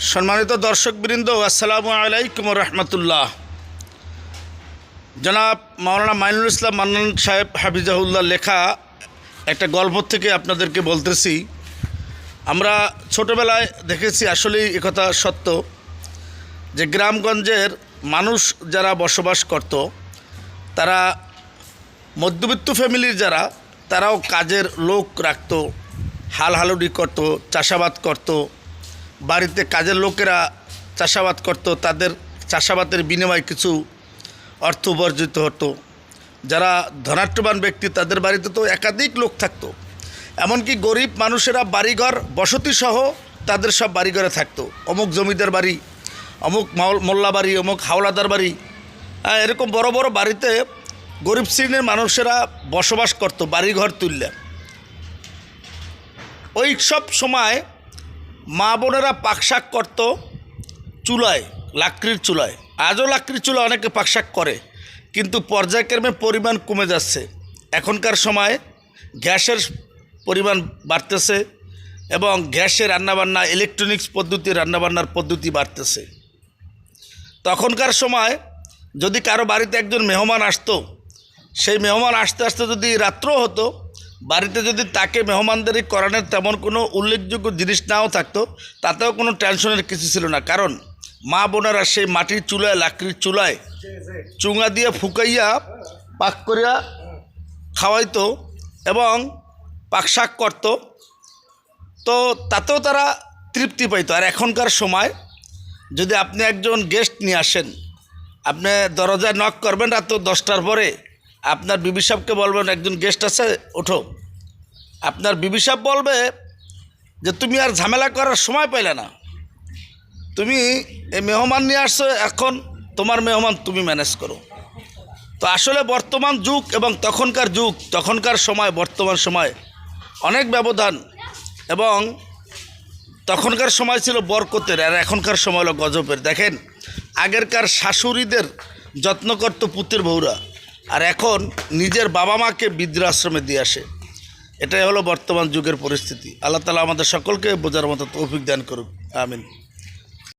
সম্মানিত দর্শকবৃন্দ, আসসালামু আলাইকুম রহমতুল্লাহ। জনাব মাওলানা মাইনুল ইসলাম মান্নান সাহেব হাফিজাহুল্লাহ লেখা একটা গল্প থেকে আপনাদেরকে বলতেছি। আমরা ছোটোবেলায় দেখেছি আসলেই একথা সত্য যে গ্রামগঞ্জের মানুষ যারা বসবাস করত, তারা মধ্যবিত্ত ফ্যামিলির যারা, তারাও কাজের লোক রাখত, হাল হালুডি করত, চাষাবাদ করত বাড়িতে কাজের লোকেরা চাষাবাদ করত তাদের চাষাবাদের বিনিময়ে কিছু অর্থ উপার্জিত হতো। যারা ধনাট্যবান ব্যক্তি তাদের বাড়িতে তো একাধিক লোক থাকতো। এমনকি গরিব মানুষেরা বাড়িঘর বসতিসহ তাদের সব বাড়িঘরে থাকতো। অমুক জমিদার বাড়ি অমুক মোল্লা বাড়ি অমুক হাওলাদার বাড়ি। হ্যাঁ, এরকম বড় বড় বাড়িতে গরিব শ্রেণির মানুষেরা বসবাস করতো বাড়িঘর তুললে। ওই সব সময় মা বোনেরা পাকশাক করত চুলায়, লাকড়ির চুলায়। আজও লাকড়ির চুলা অনেকে পাকশাক করে, কিন্তু পর্যায়ক্রমে পরিমাণ কমে যাচ্ছে। এখনকার সময় গ্যাসের পরিমাণ বাড়তেছে এবং গ্যাসে রান্নাবান্না ইলেকট্রনিক্স পদ্ধতি, রান্নাবান্নার পদ্ধতি বাড়তেছে। তখনকার সময় যদি কারও বাড়িতে একজন মেহমান আসতো, সেই মেহমান আসতে আসতে যদি রাত্র হতো বাড়িতে যদি তাকে মেহমানদারি করানোর তেমন কোনো উল্লেখযোগ্য জিনিস নাও থাকতো, তাতেও কোনো টেনশনের কিছু ছিল না। কারণ মা বোনেরা সেই মাটির চুলায়, লাকড়ির চুলায় চুঙা দিয়ে ফুকাইয়া পাক করিয়া খাওয়াইতো এবং পাকশাক করতো। তো তাতেও তারা তৃপ্তি পাইতো। আর এখনকার সময় যদি আপনি একজন গেস্ট নিয়ে আসেন, আপনি দরজায় নক করবেন রাত দশটার পরে। আপনার বিবি সাহেবকে বলবেন, একজন গেস্ট আছে, ওঠো। আপনার বিবি সাহেব বলবে যে, তুমি আর ঝামেলা করার সময় পাইলে না। তুমি এই মেহমান নিয়ে আসছো, এখন তোমার মেহমান তুমি ম্যানেজ করো। তো আসলে বর্তমান যুগ এবং তখনকার যুগ, তখনকার সময়, বর্তমান সময় অনেক ব্যবধান এবং তখনকার সময় ছিল বরকতের, আর এখনকার সময় হলো গজবের। দেখেন, আগেরকার শাশুড়িদের যত্ন করত পুত্রের বউরা। আর এখন নিজের বাবা মাকে বৃদ্ধাশ্রমে দিয়ে আসে। এটাই হলো বর্তমান যুগের পরিস্থিতি। আল্লাহ তালা আমাদের সকলকে বোঝার মতো তৌফিক দান করুক। আমিন।